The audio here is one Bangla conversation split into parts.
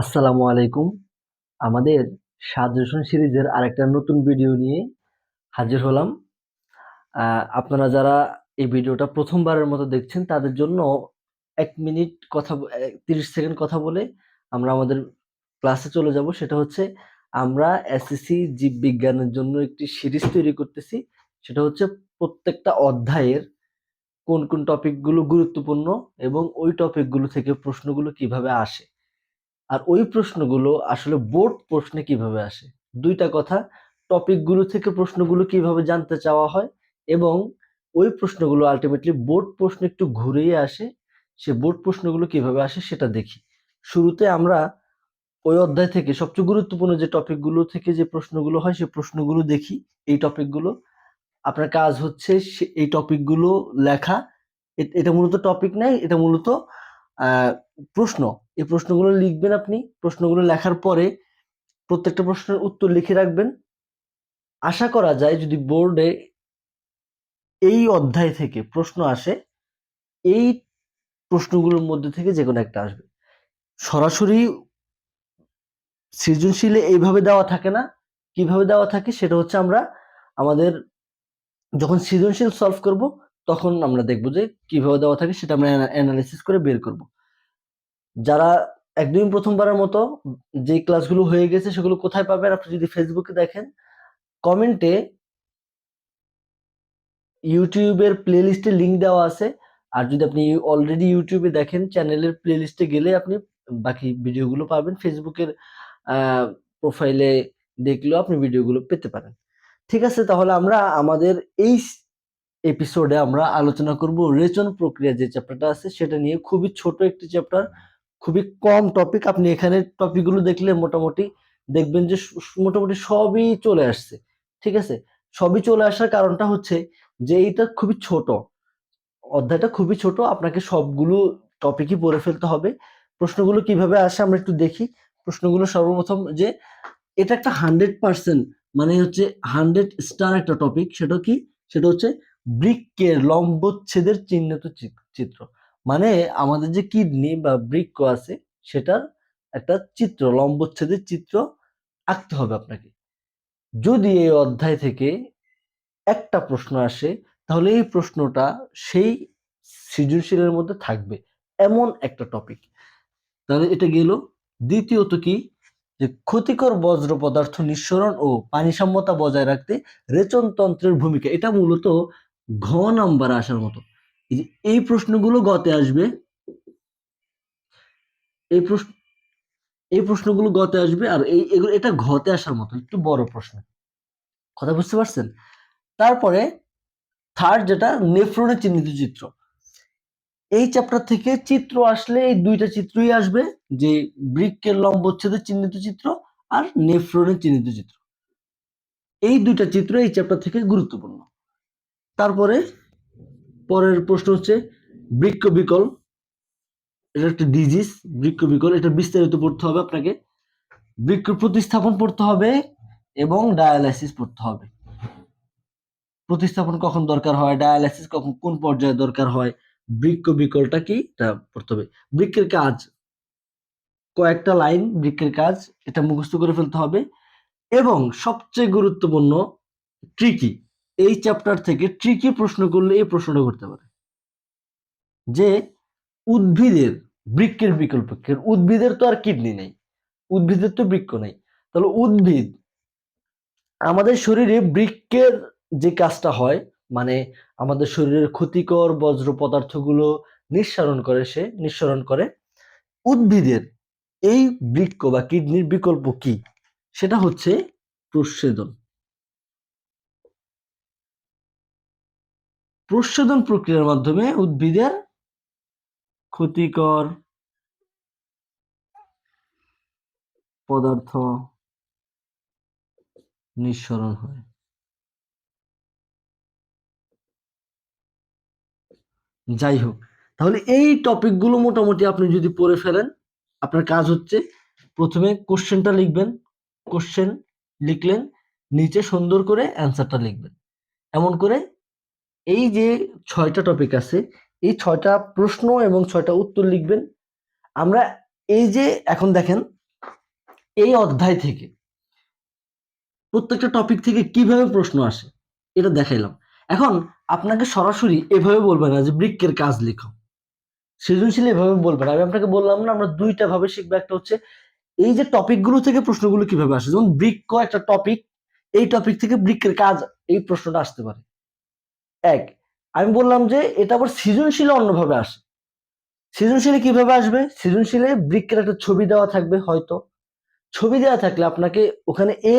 আসসালামু আলাইকুম। আমাদের সাজেশন সিরিজের আরেকটা নতুন ভিডিও নিয়ে হাজির হলাম। আপনারা যারা এই ভিডিওটা প্রথমবারের মতো দেখছেন, তাদের জন্য এক মিনিট কথা তিরিশ সেকেন্ড কথা বলে আমরা আমাদের ক্লাসে চলে যাব। সেটা হচ্ছে আমরা এসএসসি জীববিজ্ঞানের জন্য একটি সিরিজ তৈরি করতেছি। সেটা হচ্ছে প্রত্যেকটা অধ্যায়ের কোন কোন টপিকগুলো গুরুত্বপূর্ণ এবং ওই টপিকগুলো থেকে প্রশ্নগুলো কীভাবে আসে। আর ওই প্রশ্নগুলো আসলে বোর্ড প্রশ্নে কীভাবে আসে? দুইটা কথা টপিকগুলো থেকে প্রশ্নগুলো কীভাবে জানতে চাওয়া হয় এবং ওই প্রশ্নগুলো আলটিমেটলি বোর্ড প্রশ্ন একটু ঘুরেই আসে, সে বোর্ড প্রশ্নগুলো কীভাবে আসে সেটা দেখি। শুরুতে আমরা ওই অধ্যায় থেকে সবচেয়ে গুরুত্বপূর্ণ যে টপিকগুলো থেকে যে প্রশ্নগুলো হয় সে প্রশ্নগুলো দেখি, এই টপিকগুলো আপনার কাজ হচ্ছে এই টপিকগুলো লেখা এটা মূলত টপিক নাই, এটা মূলত প্রশ্ন। এই প্রশ্নগুলো লিখবেন আপনি। প্রশ্নগুলো লেখার পরে প্রত্যেকটা প্রশ্নের উত্তর লিখে রাখবেন। আশা করা যায় যদি বোর্ডে এই অধ্যায় থেকে প্রশ্ন আসে, এই প্রশ্নগুলোর মধ্যে থেকে যে কোনো একটা আসবে। সরাসরি সৃজনশীলে এইভাবে দেওয়া থাকে না। কীভাবে দেওয়া থাকে সেটা হচ্ছে আমরা আমাদের যখন সৃজনশীল সলভ করব, তখন আমরা দেখব যে কীভাবে দেওয়া থাকে সেটা আমরা অ্যানালিসিস করে বের করব। যারা একদমই প্রথমবারের মতো যে ক্লাসগুলো হয়ে গেছে সেগুলো কোথায় পাবেন? আপনি যদি ফেসবুকে দেখেন, কমেন্টে ইউটিউবের প্লেলিস্টে লিংক দেওয়া আছে। আর যদি আপনি অলরেডি ইউটিউবে দেখেন, চ্যানেলের প্লেলিস্টে গেলে আপনি বাকি ভিডিওগুলো পাবেন। ফেসবুকের প্রোফাইলে দেখলেও আপনি ভিডিওগুলো পেতে পারেন। ঠিক আছে, তাহলে আমরা আমাদের এই এপিসোডে আমরা আলোচনা করব রেচন প্রক্রিয়া যে চ্যাপ্টারটা আছে, সেটা নিয়ে। খুবই ছোট একটি চ্যাপ্টার। খুবই কম টপিক আপনি এখানে টপিকগুলো দেখলে মোটামুটি দেখবেন যে মোটামুটি সবই চলে আসছে। ঠিক আছে? সবই চলে আসার কারণটা হচ্ছে যে এইটা খুবই ছোট। অধ্যায়টা খুবই ছোট। আপনাকে সবগুলো টপিকই পড়ে ফেলতে হবে। প্রশ্নগুলো কীভাবে আসে আমরা একটু দেখি। প্রশ্নগুলো সর্বপ্রথম যে এটা একটা হান্ড্রেড পার্সেন্ট মানে হচ্ছে হান্ড্রেড স্টার একটা টপিক সেটা কি? সেটা হচ্ছে বৃক্কের লম্বচ্ছেদের চিহ্নিত চিত্র। মানে আমাদের যে কিডনি বা বৃক্ক আছে, সেটার একটা চিত্র, লম্বচ্ছেদের চিত্র আঁকতে হবে আপনাকে। যদি এই অধ্যায় থেকে একটা প্রশ্ন আসে, তাহলে এই প্রশ্নটা সেই সৃজনশীলের মধ্যে থাকবে এমন একটা টপিক তাহলে এটা গেল দ্বিতীয়ত কি? যে ক্ষতিকর বজ্র পদার্থ নিঃসরণ ও পানি সাম্যতা বজায় রাখতে রেচন তন্ত্রের ভূমিকা। এটা মূলত ঘ নাম্বার আসার মতো। এই প্রশ্নগুলো গতে আসবে, এই প্রশ্ন, এই প্রশ্নগুলো গতে আসবে আর এই এগুলো, এটা ঘতে আসার মতো, একটু বড় প্রশ্ন। কথা বুঝতে পারছেন? তারপরে থার্ড যেটা, নেফ্রনের চিহ্নিত চিত্র। এই চ্যাপ্টার থেকে চিত্র আসলে এই দুইটা চিত্রই আসবে, যে বৃক্কের লম্বচ্ছেদের চিহ্নিত চিত্র আর নেফ্রনের চিহ্নিত চিত্র। এই দুইটা চিত্র এই চ্যাপ্টার থেকে গুরুত্বপূর্ণ। তারপরে পরের প্রশ্ন হচ্ছে বৃক্ষ বিকল। এটা একটা ডিজিজ বৃক্ষ বিকল। এটা বিস্তারিত পড়তে হবে আপনাকে। বৃক্ষ প্রতিস্থাপন পড়তে হবে এবং ডায়ালাইসিস পড়তে হবে। প্রতিস্থাপন কখন দরকার হয়? ডায়ালাইসিস কখন, কোন পর্যায়ে দরকার হয়? বৃক্ষ বিকলটা কি? এটা পড়তে হবে। বৃক্ষের কাজ। কয়েকটা লাইন বৃক্ষের কাজ, এটা মুখস্থ করে ফেলতে হবে। এবং সবচেয়ে গুরুত্বপূর্ণ ট্রিকি। এই চ্যাপ্টার থেকে ট্রিকি প্রশ্ন করলে এই প্রশ্নটা করতে পারে। যে উদ্ভিদের, বৃক্ষের বিকল্প উদ্ভিদের তো আর কিডনি নেই, উদ্ভিদের তো বৃক্ষ নেই। তাহলে উদ্ভিদ আমাদের শরীরে বৃক্কের যে কাজটা হয় মানে আমাদের শরীরের ক্ষতিকর বজ্র পদার্থগুলো নিঃসরণ করে, সে নিঃসরণ করে, উদ্ভিদের এই বৃক্ষ বা কিডনির বিকল্প কি? সেটা হচ্ছে প্রস্বেদন প্রস্বেদন প্রক্রিয়ার মাধ্যমে উদ্ভিদের ক্ষতিকর পদার্থ নিঃসরণ হয়। যাই হোক, তাহলে এই টপিকগুলো মোটামুটি আপনি যদি পড়ে ফেলেন, আপনার কাজ হচ্ছে প্রথমে কোশ্চেনটা লিখবেন কোশ্চেন লিখলেন, নিচে সুন্দর করে অ্যান্সারটা লিখবেন। এমন করে এই যে ছয়টা টপিক আছে, এই ছয়টা প্রশ্ন এবং ছয়টা উত্তর লিখবেন। আমরা এই যে এখন দেখেন, এই অধ্যায় থেকে প্রত্যেকটা টপিক থেকে কীভাবে প্রশ্ন আসে, এটা দেখাইলাম। এখন আপনাকে সরাসরি এভাবে বলবে না যে বৃক্ষের কাজ লিখো। সৃজনশীল এভাবে বলবে না। আমি আপনাকে বললাম না, আমরা দুইটা ভাবে শিখব। একটা হচ্ছে এই যে টপিকগুলো থেকে প্রশ্নগুলো কীভাবে আসে, যেমন বৃক্ষ একটা টপিক এই টপিক থেকে বৃক্ষের কাজ এই প্রশ্নটা আসতে পারে। এক, আমি বললাম যে এটা আবার সৃজনশীল অন্যভাবে আসে। সৃজনশীলে কীভাবে আসবে? সৃজনশীলে বৃক্ষের একটা ছবি দেওয়া থাকবে হয়তো। ছবি দেওয়া থাকলে আপনাকে ওখানে এ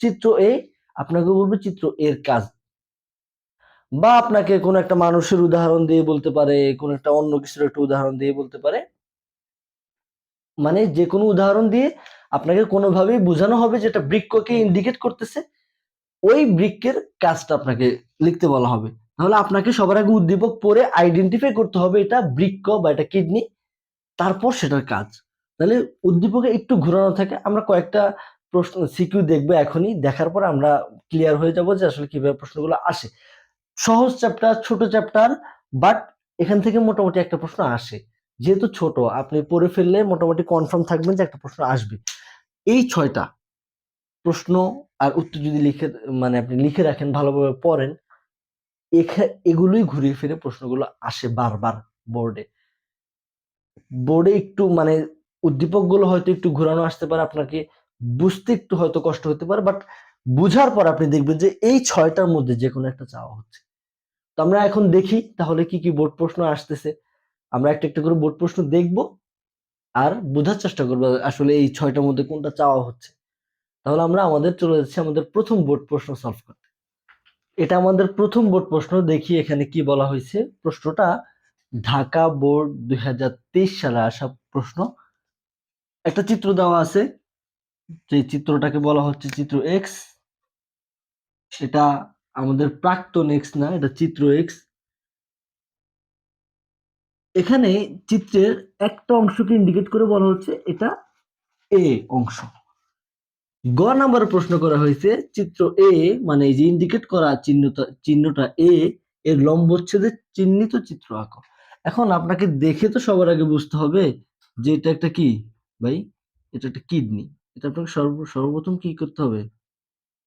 চিত্র এ, আপনাকে বলবে চিত্র এর কাজ। বা আপনাকে কোন একটা মানুষের উদাহরণ দিয়ে বলতে পারে, কোন একটা অন্য কিছুর একটা উদাহরণ দিয়ে বলতে পারে। মানে যে কোনো উদাহরণ দিয়ে আপনাকে কোনোভাবেই বোঝানো হবে যেটা বৃক্ষকে ইন্ডিকেট করতেছে। ওই বৃক্ষের কাজটা আপনাকে লিখতে বলা হবে। তাহলে আপনাকে সবার আগে উদ্দীপক পড়ে আইডেন্টিফাই করতে হবে এটা বৃক্ষ বা এটা কিডনি, তারপর সেটার কাজ। তাহলে উদ্দীপকে একটু ঘোরানো থাকে, আমরা কয়েকটা প্রশ্ন, সিকিউ দেখব এখনই, দেখার পর আমরা ক্লিয়ার হয়ে যাব যে আসলে কীভাবে প্রশ্নগুলো আসে। সহজ চ্যাপ্টার ছোট চ্যাপ্টার বাট এখান থেকে মোটামুটি একটা প্রশ্ন আসে। যেহেতু ছোট, আপনি পড়ে ফেললে মোটামুটি কনফার্ম থাকবেন যে একটা প্রশ্ন আসবে। এই ছয়টা প্রশ্ন আর উত্তর যদি লিখে মানে আপনি লিখে রাখেন, ভালোভাবে পড়েন এগুলোই ঘুরিয়ে ফিরে প্রশ্নগুলো আসে বারবার বোর্ডে। বোর্ডে একটু মানে উদ্দীপকগুলো হয়তো একটু ঘুরানো আসতে পারে, আপনাকে বুঝতে একটু হয়তো কষ্ট হতে পারে, বাট বুঝার পর আপনি দেখবেন যে এই ছয়টার মধ্যে যে কোনো একটা চাওয়া হচ্ছে। তো আমরা এখন দেখি তাহলে কি কি বোর্ড প্রশ্ন আসতেছে। আমরা একটা একটা করে বোর্ড প্রশ্ন দেখব আর বোঝার চেষ্টা করব আসলে এই ছয়টার মধ্যে কোনটা চাওয়া হচ্ছে। তাহলে আমরা আমাদের চলে যাচ্ছি আমাদের প্রথম বোর্ড প্রশ্ন সলভ করতে। এটা আমাদের প্রথম বোর্ড প্রশ্ন, দেখি এখানে কি বলা হয়েছে। প্রশ্নটা ঢাকা বোর্ড দুই হাজার তেইশ সালে আসা প্রশ্ন। একটা চিত্র দেওয়া আছে, যে চিত্রটাকে বলা হচ্ছে চিত্র এক্স এটা আমাদের প্রাক্তন এক্স না, এটা চিত্র এক্স এখানে চিত্রের একটা অংশকে ইন্ডিকেট করে বলা হচ্ছে, এটা এ অংশ। গ নাম্বার প্রশ্ন করা হয়েছে, চিত্র এ মানে এই যে ইন্ডিকেট করা চিহ্নটা চিহ্নটা এ এর লম্বচ্ছেদের চিহ্নিত চিত্র আঁকো। এখন আপনাকে দেখে তো সবার আগে বুঝতে হবে যে এটা একটা কি? ভাই, এটা একটা কিডনি। এটা আপনাকে সর্ব, সর্বপ্রথম কি করতে হবে?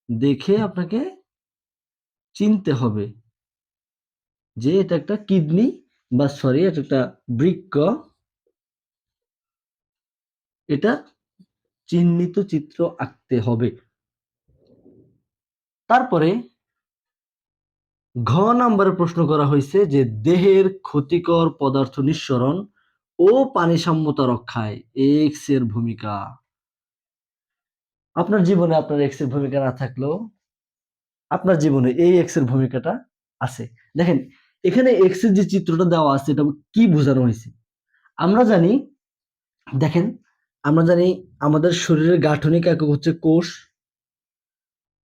দেখে আপনাকে চিনতে হবে যে এটা একটা কিডনি বা সরি, এটা একটা বৃক্ক এটা চিহ্নিত চিত্র আঁকতে হবে। তারপরে ঘ নাম্বারে প্রশ্ন করা হয়েছে যে দেহের ক্ষতিকর পদার্থ নিঃসরণ ও পানি সাম্যতা রক্ষায় এক্সের ভূমিকা। আপনার জীবনে আপনার এক্সের ভূমিকা না থাকলেও আপনার জীবনে এই এক্সের ভূমিকাটা আছে। দেখেন, এখানে এক্সের যে চিত্রটা দেওয়া আছে, এটা কি বোঝানো হয়েছে? আমরা জানি, দেখেন আমরা জানি আমাদের শরীরের গাঠনিক একক হচ্ছে কোষ।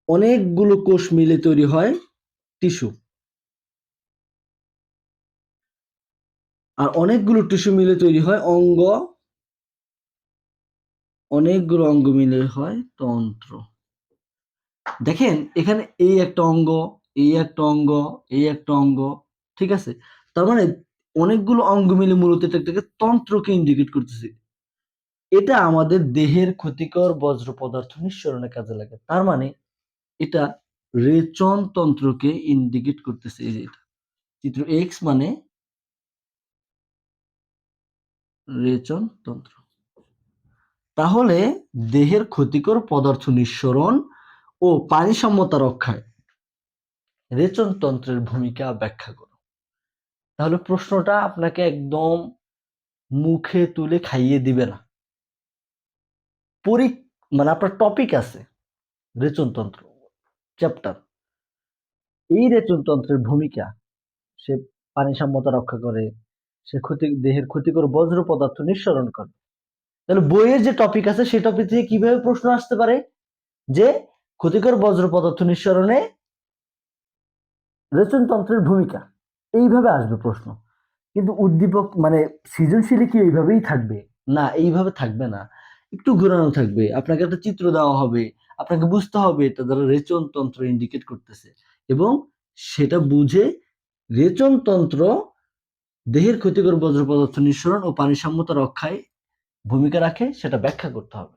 অনেকগুলো কোষ মিলে তৈরি হয় টিস্যু। আর অনেকগুলো টিস্যু মিলে তৈরি হয় অঙ্গ। অনেকগুলো অঙ্গ মিলে হয় তন্ত্র। দেখেন, এখানে এই একটা অঙ্গ, এই একটা অঙ্গ, এই একটা অঙ্গ, ঠিক আছে? তার মানে অনেকগুলো অঙ্গ মিলে মূলত এটা একটাকে তন্ত্রকে ইন্ডিকেট করতেছে। এটা আমাদের দেহের ক্ষতিকর বজ্র পদার্থ নিঃসরণে কাজে লাগে। তার মানে এটা রেচন তন্ত্রকে ইন্ডিকেট করতেছে এই যে এটা। চিত্র এক্স মানে রেচন তন্ত্র। তাহলে দেহের ক্ষতিকর পদার্থ নিঃসরণ ও পানি সম্মতা রক্ষায় রেচন তন্ত্রের ভূমিকা ব্যাখ্যা করো। তাহলে প্রশ্নটা আপনাকে একদম মুখে তুলে খাইয়ে দিবে না। পরি মানে আপনার টপিক আছে, রেচনতন্ত্র চ্যাপ্টার এই রেচনতন্ত্রের ভূমিকা, সে পানি সাম্যতা রক্ষা করে, সে ক্ষতি, দেহের ক্ষতিকর বজ্র পদার্থ নিঃসরণ করে। তাহলে বইয়ের যে টপিক আছে, সেই টপিক থেকে কীভাবে প্রশ্ন আসতে পারে? যে ক্ষতিকর বজ্র পদার্থ নিঃসরণে রেচনতন্ত্রের ভূমিকা, এইভাবে আসবে প্রশ্ন। কিন্তু উদ্দীপক মানে সৃজনশীলে কি এইভাবেই থাকবে? না, এইভাবে থাকবে না। একটু ঘোরানো থাকবে, আপনাকে একটা চিত্র দেওয়া হবে, আপনাকে বুঝতে হবে এটা দ্বারা রেচন তন্ত্র ইন্ডিকেট করতেছে। এবং সেটা বুঝে রেচন তন্ত্র দেহের ক্ষতিকর বজ্র পদার্থ নিঃসরণ ও পানি সাম্যতা রক্ষায় ভূমিকা রাখে, সেটা ব্যাখ্যা করতে হবে।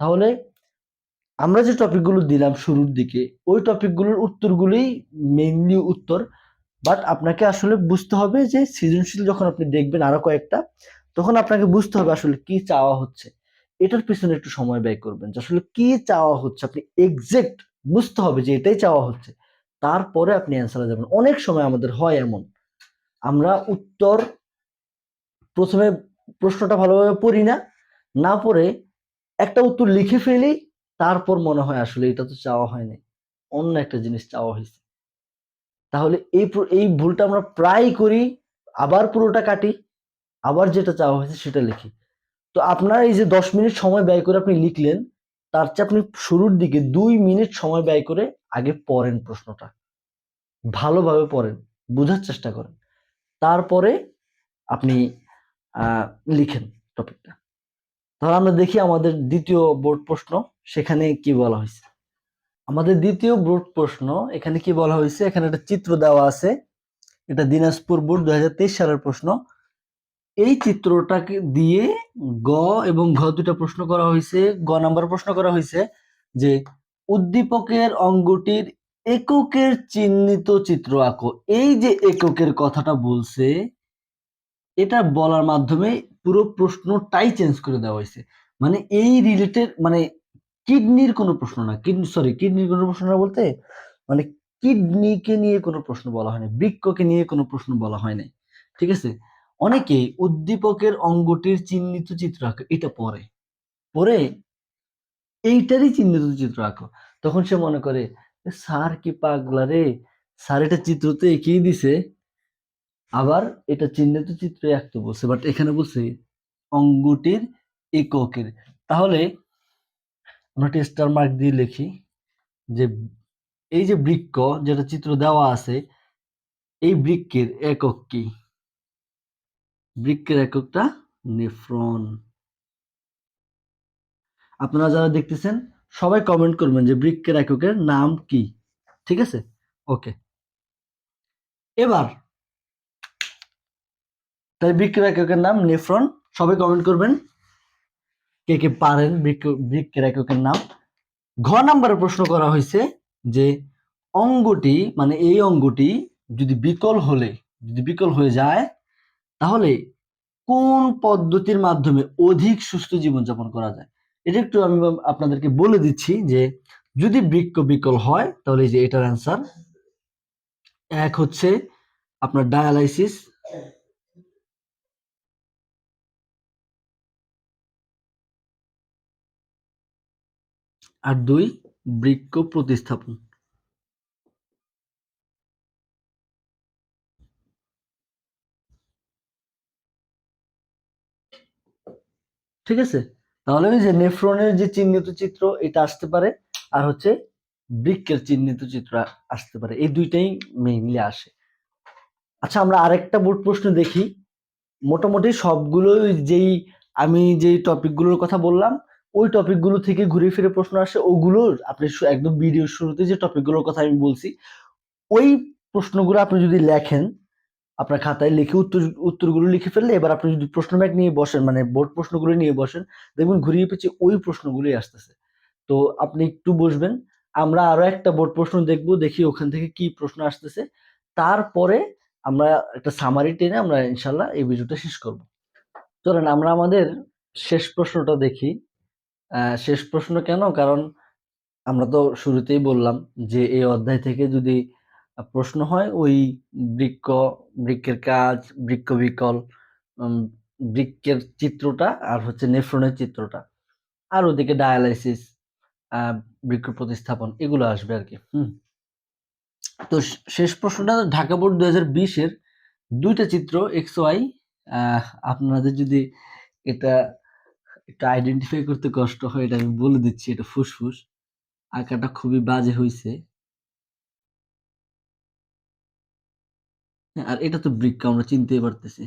তাহলে আমরা যে টপিকগুলো দিলাম শুরুর দিকে, ওই টপিকগুলোর উত্তরগুলোই মেইনলি উত্তর বাট আপনাকে আসলে বুঝতে হবে যে সৃজনশীল যখন আপনি দেখবেন আরও কয়েকটা, তখন আপনাকে বুঝতে হবে আসলে কি চাওয়া হচ্ছে। এটার পিছনে একটু সময় ব্যয় করবেন যে আসলে কি চাওয়া হচ্ছে, আপনি এক্সাক্ট বুঝতে হবে যে এটাই চাওয়া হচ্ছে। তারপরে আপনি অ্যান্সারে যাবেন। অনেক সময় আমাদের হয় এমন, আমরা উত্তর প্রথমে প্রশ্নটা ভালোভাবে পড়ি না না পড়ে একটা উত্তর লিখে ফেলি, তারপর মনে হয় আসলে এটা তো চাওয়া হয়নি, অন্য একটা জিনিস চাওয়া হয়েছে। তাহলে এই এই ভুলটা আমরা প্রায় করি, আবার পুরোটা কাটি, আবার যেটা চাওয়া হয়েছে সেটা লিখি। তো আপনার এই যে দশ মিনিট সময় ব্যয় করে আপনি লিখলেন, তার চেয়ে আপনি শুরুর দিকে দুই মিনিট সময় ব্যয় করে আগে পড়েন প্রশ্নটা। ভালোভাবে পড়েন, বোঝার চেষ্টা করেন। তারপরে আপনি লিখেন টপিকটা তাহলে আমরা দেখি আমাদের দ্বিতীয় বোর্ড প্রশ্ন, সেখানে কি বলা হয়েছে? আমাদের দ্বিতীয় বোর্ড প্রশ্ন, এখানে কি বলা হয়েছে? এখানে একটা চিত্র দেওয়া আছে। এটা দিনাজপুর বোর্ড দু হাজার তেইশ সালের প্রশ্ন। এই চিত্রটাকে দিয়ে গ এবং ঘ দুটা প্রশ্ন করা হয়েছে, গ নাম্বার প্রশ্ন করা হয়েছে যে উদ্দীপকের অঙ্গটির এককের চিহ্নিত চিত্র আঁকো। এই যে এককের কথাটা বলছে, এটা বলার মাধ্যমে পুরো প্রশ্নটাই চেঞ্জ করে দেওয়া হয়েছে। মানে এই রিলেটেড মানে কিডনির কোনো প্রশ্ন না কিডনি সরি কিডনির কোনো প্রশ্ন না বলতে মানে কিডনিকে নিয়ে কোনো প্রশ্ন বলা হয়নি বৃক্ষকে নিয়ে কোনো প্রশ্ন বলা হয়নি ঠিক আছে? অনেকে উদ্দীপকের অঙ্গটির চিহ্নিত চিত্র আঁকো, এটা পরে। পরে এইটারই চিহ্নিত চিত্র আঁকো। তখন সে মনে করে, "এ স্যার কি পাগলা রে? স্যার এটা চিত্র তো এঁকেই দিছে। আবার এটা চিহ্নিত চিত্রে আঁকতে বলছে। বাট এখানে বলছে অঙ্গটির এককের। তাহলে আমরা একটা স্টার মার্ক দিয়ে লিখি যে এই যে বৃক্ষ যেটা চিত্র দেওয়া আছে, এই বৃক্ষের একক কি? বৃক্ষের এককটা নেফ্রন। আপনারা যারা দেখতেছেন, সবাই কমেন্ট করবেন যে বৃক্ষের এককের নাম কি, ঠিক আছে? ওকে এবার, তাই বৃক্ষের এককের নাম নেফ্রন, সবাই কমেন্ট করবেন কে কে পারেন বৃক্ষ বৃক্ষের এককের নাম। ঘ নাম্বারে প্রশ্ন করা হয়েছে যে অঙ্গটি মানে এই অঙ্গটি যদি বিকল হলে, যদি বিকল হয়ে যায় তাহলে কোন পদ্ধতির মাধ্যমে অধিক সুস্থ জীবনযাপন করা যায়? এটা একটু আমি আপনাদেরকে বলে দিচ্ছি যে, যদি বৃক্ষ বিকল হয়, তাহলে যে এটার অ্যান্সার এক হচ্ছে আপনার ডায়ালাইসিস আর দুই বৃক্ষ প্রতিস্থাপন। ঠিক আছে? তাহলে ওই যে নেফ্রনের যে চিহ্নিত চিত্র, এটা আসতে পারে, আর হচ্ছে বৃক্কের চিহ্নিত চিত্র আসতে পারে। এই দুইটাই মেইনলি আসে। আচ্ছা আমরা আরেকটা বোর্ড প্রশ্ন দেখি। মোটামুটি সবগুলো যেই আমি যেই টপিকগুলোর কথা বললাম, ওই টপিকগুলো থেকে ঘুরে ফিরে প্রশ্ন আসে। ওগুলোর আপনি একদম ভিডিও শুরুতে যে টপিকগুলোর কথা আমি বলছি, ওই প্রশ্নগুলো আপনি যদি লেখেন আপনার খাতায় লিখে উত্তর, উত্তরগুলো লিখে ফেললে এবার আপনি যদি প্রশ্ন ব্যাগ নিয়ে বসেন মানে বোর্ড প্রশ্নগুলো নিয়ে বসেন, দেখবেন ঘুরিয়ে পেঁচিয়ে ওই প্রশ্নগুলোই আসতেছে। তো আপনি একটু বসবেন, আমরা আরও একটা বোর্ড প্রশ্ন দেখব, দেখি ওখান থেকে কি প্রশ্ন আসতেছে। তারপরে আমরা একটা সামারি টেনে আমরা ইনশাল্লাহ এই ভিডিওটা শেষ করব। চলেন আমরা আমাদের শেষ প্রশ্নটা দেখি। শেষ প্রশ্ন কেন? কারণ আমরা তো শুরুতেই বললাম যে এই অধ্যায় থেকে যদি প্রশ্ন হয়, ওই বৃক্ষ, বৃক্ষের কাজ, বৃক্ষ বিকল বৃক্ষের চিত্রটা আর হচ্ছে নেফ্রনের চিত্রটা। আর ওদিকে ডায়ালাইসিস বৃক্ষ প্রতিস্থাপন, এগুলো আসবে আর কি, হুম। তো শেষ প্রশ্নটা, ঢাকা বোর্ড দু হাজার বিশের দুইটা চিত্র, এক্স ওয়াই আপনাদের যদি এটা একটু আইডেন্টিফাই করতে কষ্ট হয়, এটা আমি বলে দিচ্ছি, এটা ফুসফুস। আঁকাটা খুবই বাজে হয়েছে হ্যাঁ, আর এটা তো বৃক্ষ আমরা চিনতেই পারতেছি।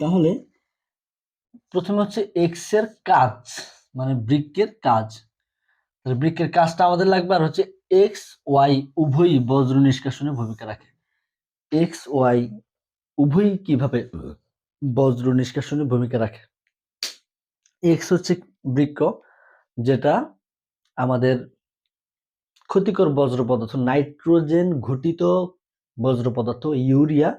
তাহলে প্রথমে হচ্ছে এক্সের কাজ মানে বৃক্ষের কাজ। বৃক্ষের কাজটা আমাদের লাগবে আর হচ্ছে এক্স ওয়াই উভয়ই বজ্র নিষ্কাশনে ভূমিকা রাখে। এক্স ওয়াই উভয়ই কীভাবে বজ্র নিষ্কাশনে ভূমিকা রাখে? এক্স হচ্ছে বৃক্ক যেটা আমাদের ক্ষতিকর বজ্র পদার্থ, নাইট্রোজেন ঘটিত বজ্র পদার্থ, ইউরিয়া।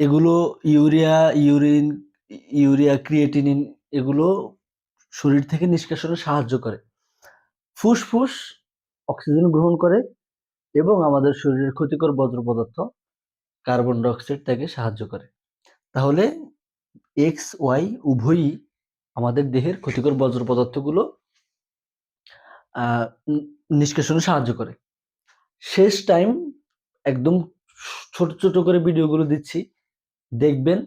এগুলো ইউরিয়া, ইউরিন, ইউরিয়া, ক্রিয়েটিনিন এগুলো শরীর থেকে নিষ্কাশনে সাহায্য করে। ফুসফুস অক্সিজেন গ্রহণ করে এবং আমাদের শরীরের ক্ষতিকর বজ্র পদার্থ কার্বন ডাইঅক্সাইড তাকে সাহায্য করে। তাহলে এক্স ওয়াই উভয়ই আমাদের দেহের ক্ষতিকর বজ্র পদার্থগুলো নিষ্কাশনে সাহায্য করে। শেষ টাইম একদম ছোট ছোট করে ভিডিওগুলো দিচ্ছি। দেখবেন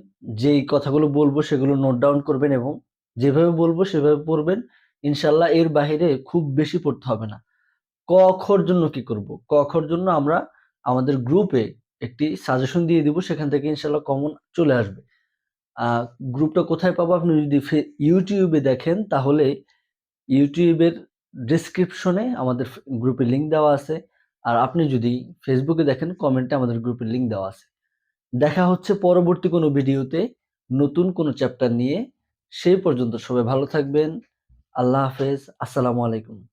যেই কথাগুলো বলব সেগুলো নোট ডাউন করবেন এবং যেভাবে বলব সেভাবে পড়বেন। ইনশাল্লাহ এর বাইরে খুব বেশি পড়তে হবে না। ক অক্ষর জন্য কি করব? ক অক্ষর জন্য আমরা আমাদের গ্রুপে একটি সাজেশন দিয়ে দিব, সেখান থেকে ইনশাল্লাহ কমন চলে আসবে। গ্রুপটা কোথায় পাবো? আপনি যদি ইউটিউবে দেখেন তাহলে ইউটিউবের ডেসক্রিপশনে আমাদের গ্রুপের লিঙ্ক দেওয়া আছে। আর আপনি যদি ফেসবুকে দেখেন কমেন্টে আমাদের গ্রুপের লিঙ্ক দেওয়া আছে। দেখা হচ্ছে পরবর্তী কোনো ভিডিওতে নতুন কোনো চ্যাপ্টার নিয়ে। সেই পর্যন্ত সবাই ভালো থাকবেন। আল্লাহ হাফেজ। আসসালামু আলাইকুম।